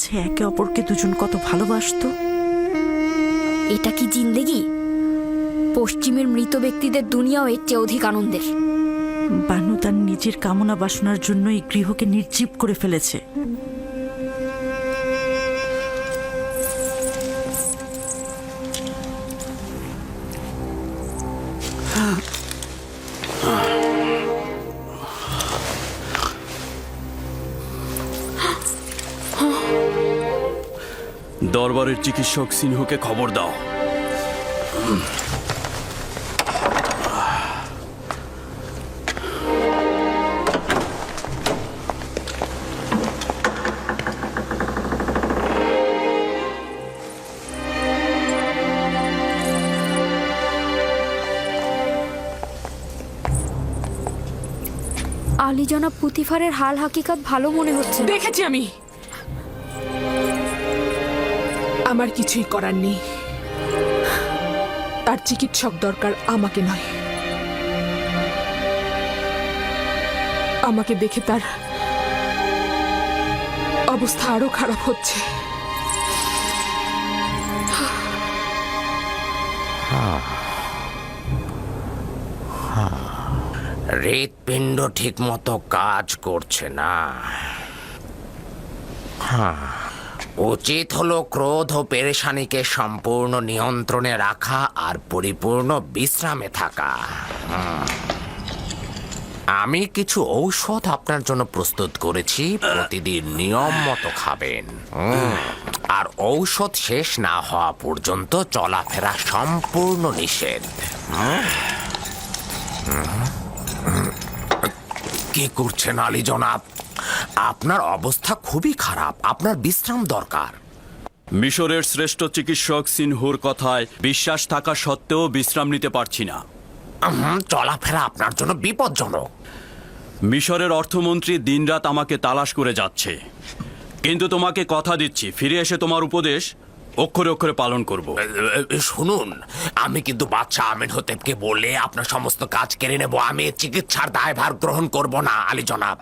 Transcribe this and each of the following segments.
আছে একে অপরকে দুজন কত ভালোবাসতো। এটা কি জিন্দেগি? পশ্চিমের মৃত ব্যক্তিদের দুনিয়াও এর চেয়ে অধিক আনন্দের। বানু তার নিজের কামনা বাসনার জন্য এই গৃহকে নির্জীব করে ফেলেছে। দরবারের চিকিৎসক সিনহুকে খবর দাও। আলী জনাব পুতিফারের হাল হাকিকাত ভালো মনে হচ্ছে দেখেছি আমি। আমার কিছুই করার নেই। তার চিকিৎসক দরকার আমাকে নয়। আমাকে দেখে তার অবস্থা আরও খারাপ হচ্ছে। হৃৎপিণ্ড ঠিক মতো কাজ করছে না হ্যাঁ, উচিত হলো ক্রোধ ও পেরেশানিকে সম্পূর্ণ নিয়ন্ত্রণে রাখা আর পরিপূর্ণ বিশ্রামে থাকা। আমি কিছু ঔষধ আপনার জন্য প্রস্তুত করেছি, প্রতিদিন নিয়ম মতো খাবেন। আর ঔষধ শেষ না হওয়া পর্যন্ত চলাফেরা সম্পূর্ণ নিষেধ। কি করছেন আলী জনাব? আপনার অবস্থা খুবই খারাপ। আপনার বিশ্রাম দরকার। মিশরের শ্রেষ্ঠ চিকিৎসক সিনহুর কথায় বিশ্বাস থাকা সত্ত্বেও বিশ্রাম নিতে পারছি না। চলাফেরা আপনার জন্য বিপজ্জনক। মিশরের অর্থমন্ত্রী দিনরাত আমাকে তালাশ করে যাচ্ছে। কিন্তু তোমাকে কথা দিচ্ছি ফিরে এসে তোমার উপদেশ অক্ষরে অক্ষরে পালন করব। শুনুন আমি কিন্তু বাদশাহ আমিন হতেবকে বলে আপনার সমস্ত কাজ কেড়ে নেব। আমি চিকিৎসার দায়ভার গ্রহণ করব না আলী জনাব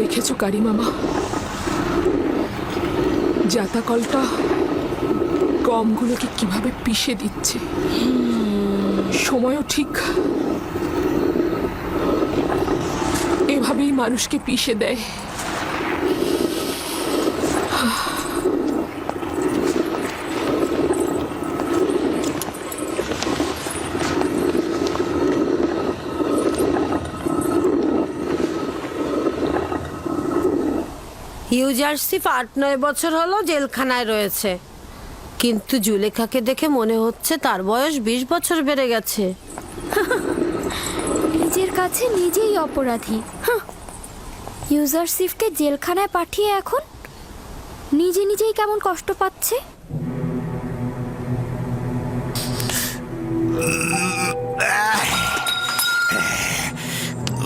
দেখেছ কারি মামা। জাতাকলটা গমগুলোকে কীভাবে পিষে দিচ্ছে? সময়ও ঠিক। এভাবেই মানুষকে পিষে দেয়। ইউজারসিফ আট নয় বছর হলো জেলখানায় রয়েছে। কিন্তু জুলেখাকে দেখে মনে হচ্ছে তার বয়স বিশ বছর বেড়ে গেছে। নিজের কাছে নিজেই অপরাধী। হাহ। ইউজারসিফকে জেলখানায় পাঠিয়ে এখন নিজে নিজেই কেমন কষ্ট পাচ্ছে?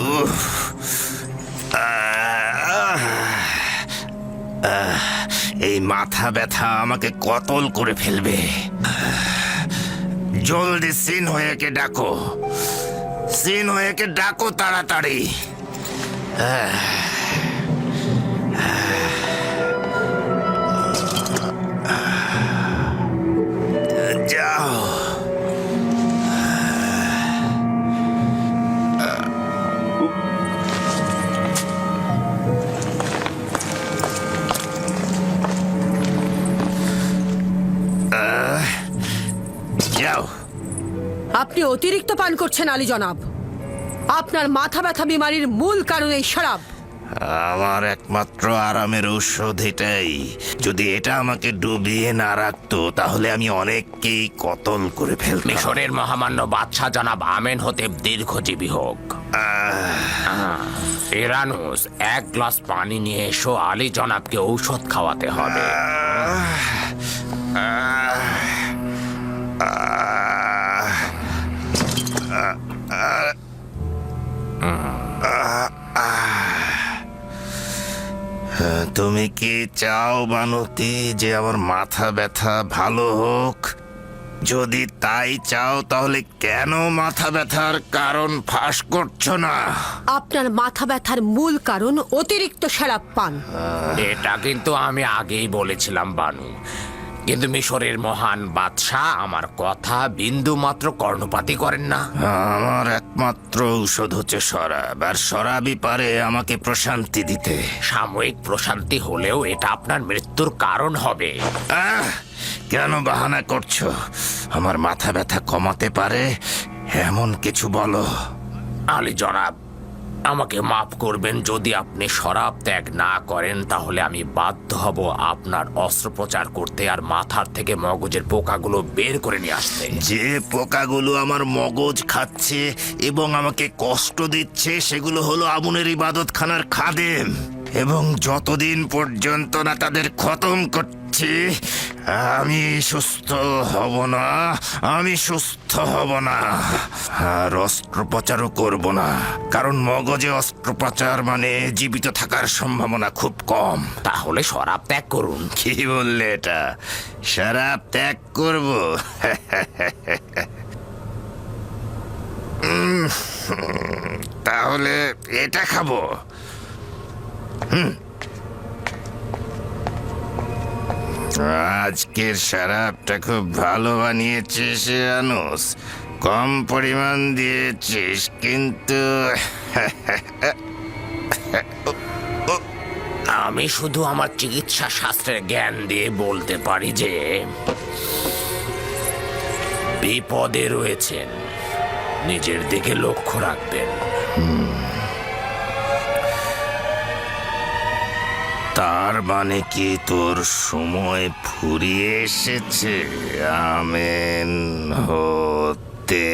এই মাথা ব্যথা আমাকে কতল করে ফেলবে। জলদি সিন হয়েকে ডাকো। সিন হয়েকে ডাকো তাড়াতাড়ি। যাও আপনি অতিরিক্ত পান করছেন আলী জনাব। আপনার মাথা ব্যথা বিমারির মূল কারণ এই শরাব। আমার একমাত্র আরামের ঔষধ এটাই। যদি এটা আমাকে ডুবিয়ে না রাখতো তাহলে আমি অনেককেই কতল করে ফেলতাম। মিশরের মহামান্য বাদশাহ জনাব আমেন হতে দীর্ঘজীবী হোক। এরানুস এক গ্লাস পানি নিয়ে এসো আলী জনাবকে ঔষধ খাওয়াতে হবে। তুমি কি চাও বানতি যে আমার মাথা ব্যথা ভালো হোক? যদি তাই চাও তাহলে কেন মাথা ব্যথার কারণ ফাঁস করছ না? আপনার মাথা ব্যথার মূল কারণ অতিরিক্ত শরাব পান এটা কিন্তু আমি আগেই বলেছিলাম বানু। কিন্তু মিশরের মহান বাদশাহ আমার কথা বিন্দু মাত্র কর্ণপাতই করেন না। আমার একমাত্র ঔষধ হচ্ছে শরাব আর শরাবই পারে আমাকে প্রশান্তি দিতে। সাময়িক প্রশান্তি হলেও এটা আপনার মৃত্যুর কারণ হবে। আহ কেন বাহানা করছ? আমার মাথা ব্যথা কমাতে পারে? এমন কিছু বলো। আলী জনাব আমাকে মাফ করবেন, যদি আপনি শরাব ত্যাগ না করেন, তাহলে আমি বাধ্য হব আপনার অস্ত্রোপচার করতে আর মাথার থেকে মগজের পোকাগুলো বের করে নিয়ে আসতে। যে পোকাগুলো আমার মগজ খাচ্ছে এবং আমাকে কষ্ট দিচ্ছে, সেগুলো হলো আগুনের ইবাদতখানার খাদেম। এবং যতদিন পর্যন্ত না তাদের খতম করছি আমি সুস্থ হব না আমি সুস্থ হব না। আর অস্ত্রোপচারও করব না কারণ মগজে অস্ত্রোপচার মানে জীবিত থাকার সম্ভাবনা খুব কম। তাহলে শরাব ত্যাগ করুন। কি বললে এটা? শরাব ত্যাগ করব? তাহলে এটা খাব। হুম। আজকের শরাবটা খুব ভালো বানিয়েছিস আনুস কম পরিমাণ দিয়েছিস কিন্তু আমি শুধু আমার চিকিৎসা শাস্ত্রের জ্ঞান দিয়ে বলতে পারি যে বিপদে রয়েছেন। নিজের দিকে লক্ষ্য রাখবেন। তার মানে কি তোর সময় ফুরিয়ে এসেছে? আমেন হতে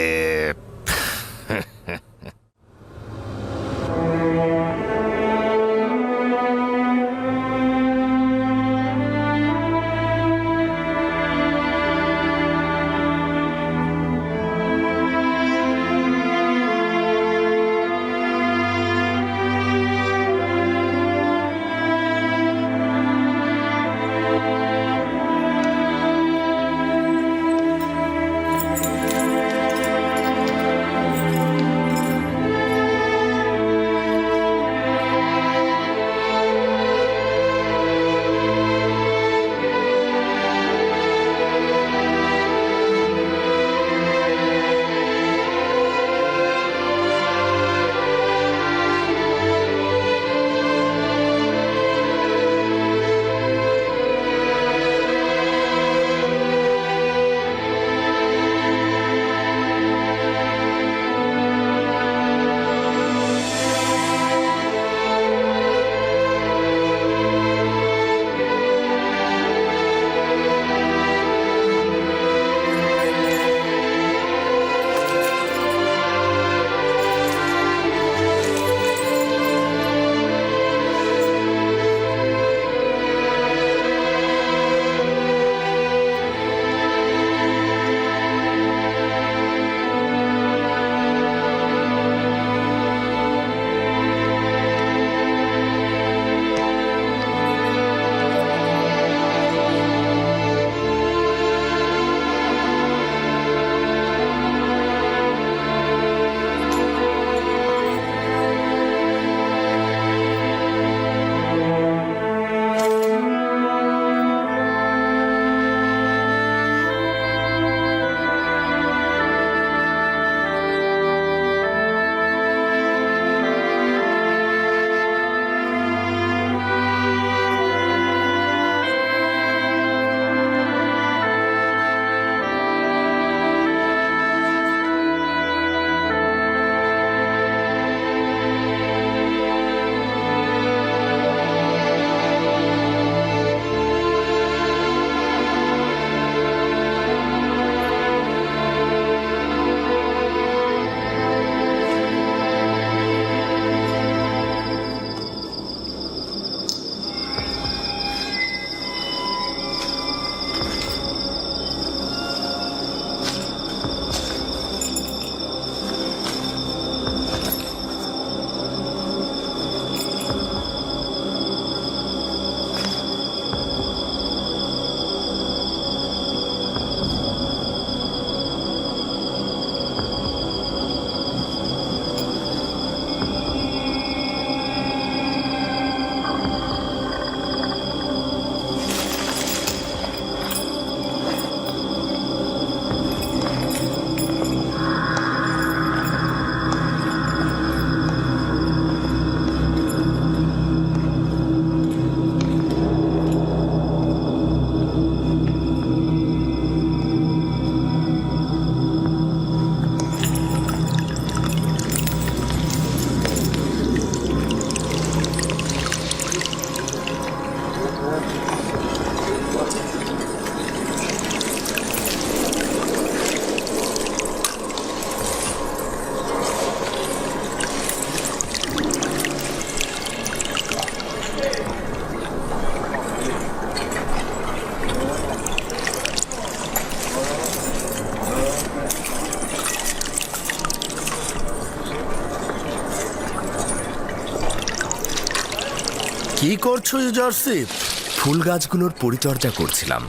করছ ইউজারশিপ ফুল গাছগুলোর পরিচর্যা করছিলাম।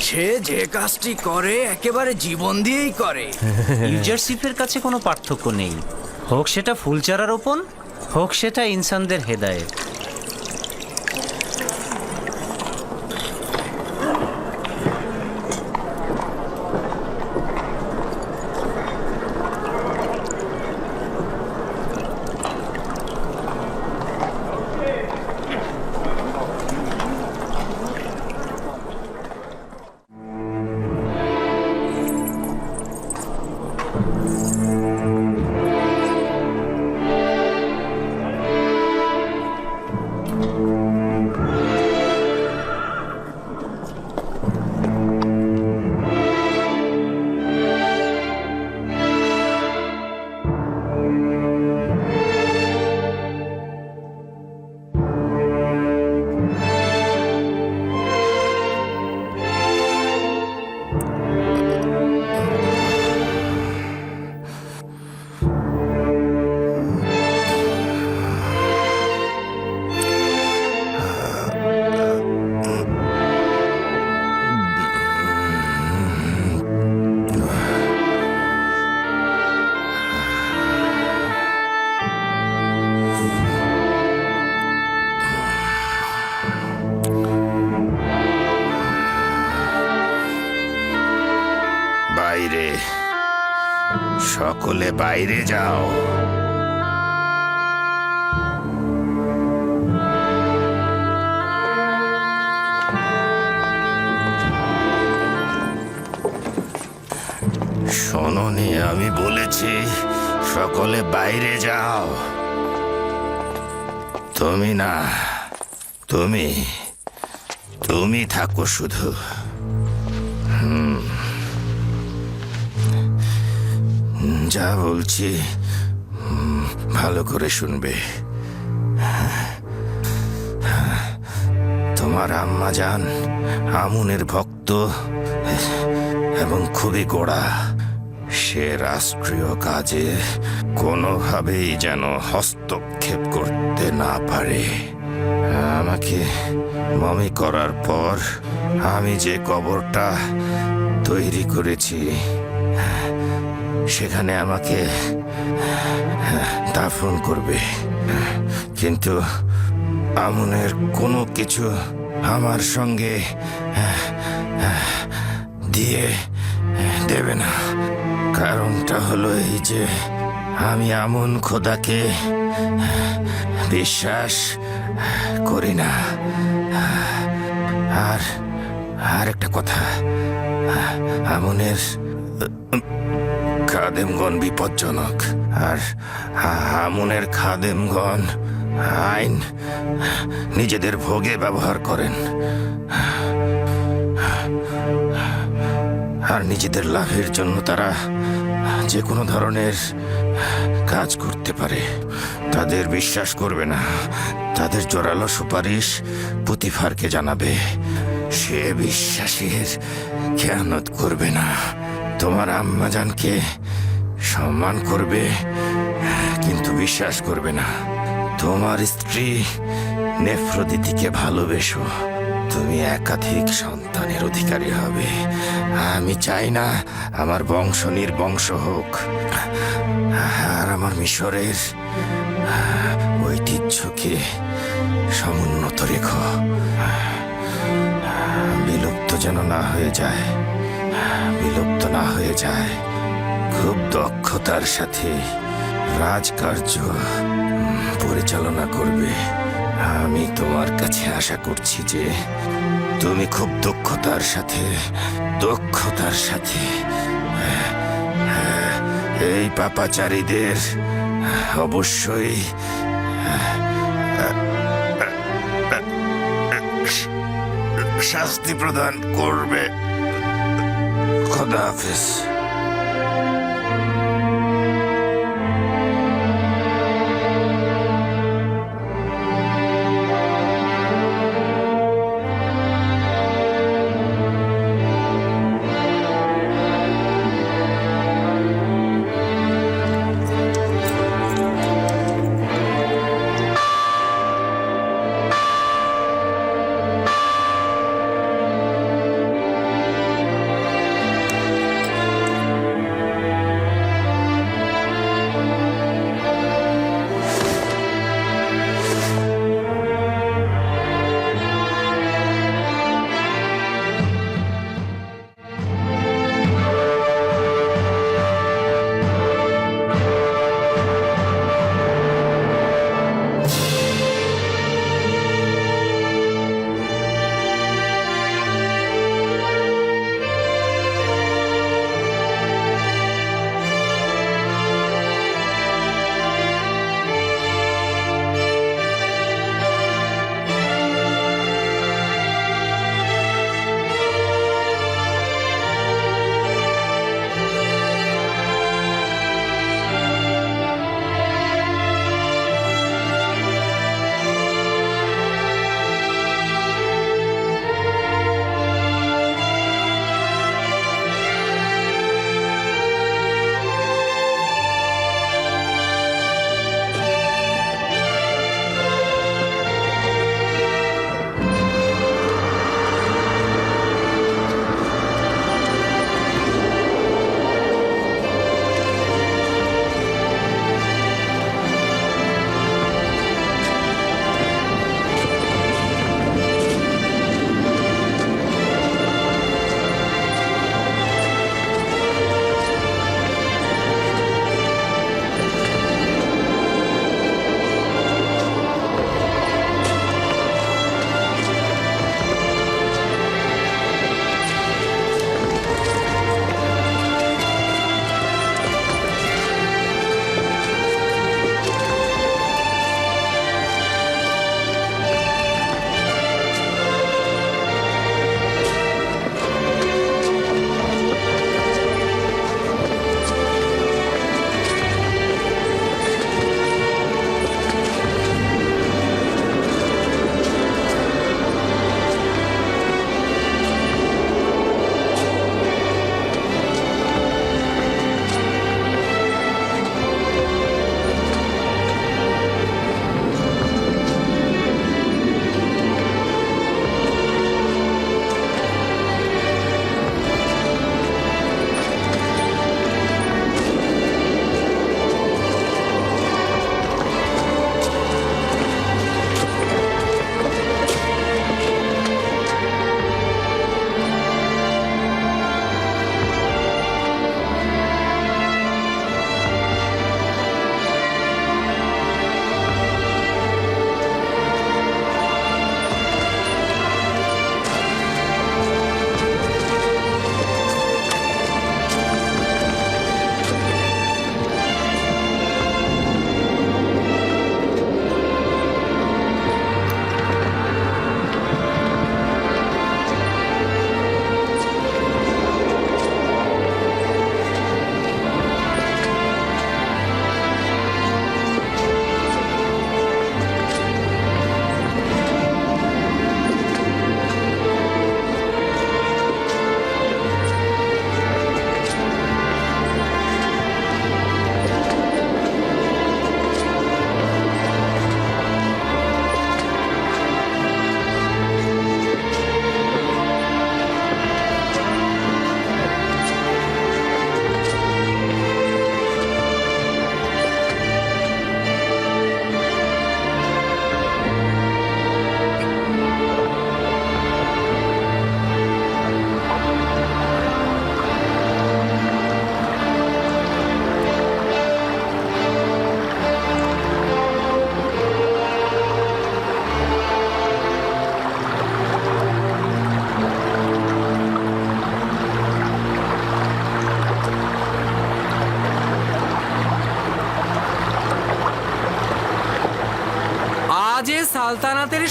সে যে কাজটি করে একেবারে জীবন দিয়েই করে। ইউজারশিপের কাছে কোনো পার্থক্য নেই। হোক সেটা ফুল চারা রোপণ হোক সেটা ইনসানদের হেদায়েত। সকলে বাইরে যাও। শোনোনি আমি বলেছি, সকলে বাইরে যাও। তুমি না, তুমি তুমি থাকো শুধু। যা বলছি ভালো করে শুনবে। তোমার আম্মা যান আমুনের ভক্ত এবং খুবই গোড়া। সে রাষ্ট্রীয় কাজে কোনোভাবেই যেন হস্তক্ষেপ করতে না পারে। আমাকে মমি করার পর আমি যে কবরটা তৈরি করেছি সেখানে আমাকে দাফন করবে। কিন্তু আমনের কোনো কিছু আমার সঙ্গে দিয়ে দেবে না। কারণটা হলো এই যে আমি আমন খোদাকে বিশ্বাস করি না। আর আর একটা কথা আমনের খাদেমগণ বিপজ্জনক। আর আমনের খাদেমগণ আইন নিজেদের ভোগে ব্যবহার করেন। আর নিজেদের লাভের জন্য তারা যে কোনো ধরনের কাজ করতে পারে। তাদের বিশ্বাস করবে না। তাদের জোরালো সুপারিশ পুতিফারকে জানাবে। সে বিশ্বাসের খেয়ানত করবে না। তোমার আম্মাজানকে সম্মান করবে, কিন্তু বিশ্বাস করবে না। তোমার স্ত্রী নেফ্রদিতিকে ভালোবেসো। তুমি একাধিক সন্তানের অধিকারী হবে। আমি চাই না আমার বংশ নির্বংশ হোক। আর আমার মিশরের ঐতিহ্যকে সমুন্নত রেখো। বিলুপ্ত যেন না হয়ে যায়। বিলুপ্ত না হয়ে যায়। খুব দক্ষতার সাথে রাজকার্য পরিচালনা করবে। আমি তোমার কাছে আশা করছি যে তুমি খুব দক্ষতার সাথে দক্ষতার সাথে এই পাপাচারীদের অবশ্যই শাস্তি প্রদান করবে। খোদা হাফিজ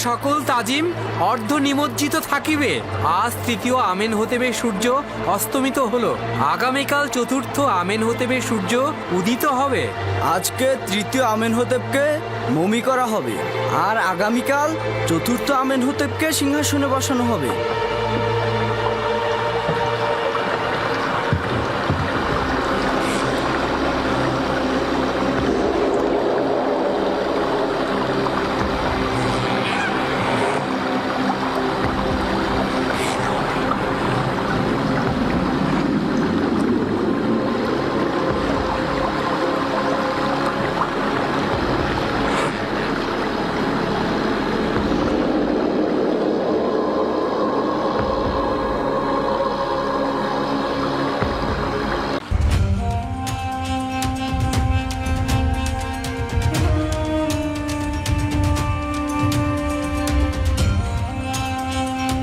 সকল তাজিম অর্ধ নিমজ্জিত থাকিবে। আজ তৃতীয় আমেন হতেবে সূর্য অস্তমিত হলো। আগামীকাল চতুর্থ আমেন হতেবে সূর্য উদিত হবে। আজকে তৃতীয় আমেন হতেবকে মমি করা হবে। আর আগামীকাল চতুর্থ আমেন হতেবকে সিংহাসনে বসানো হবে।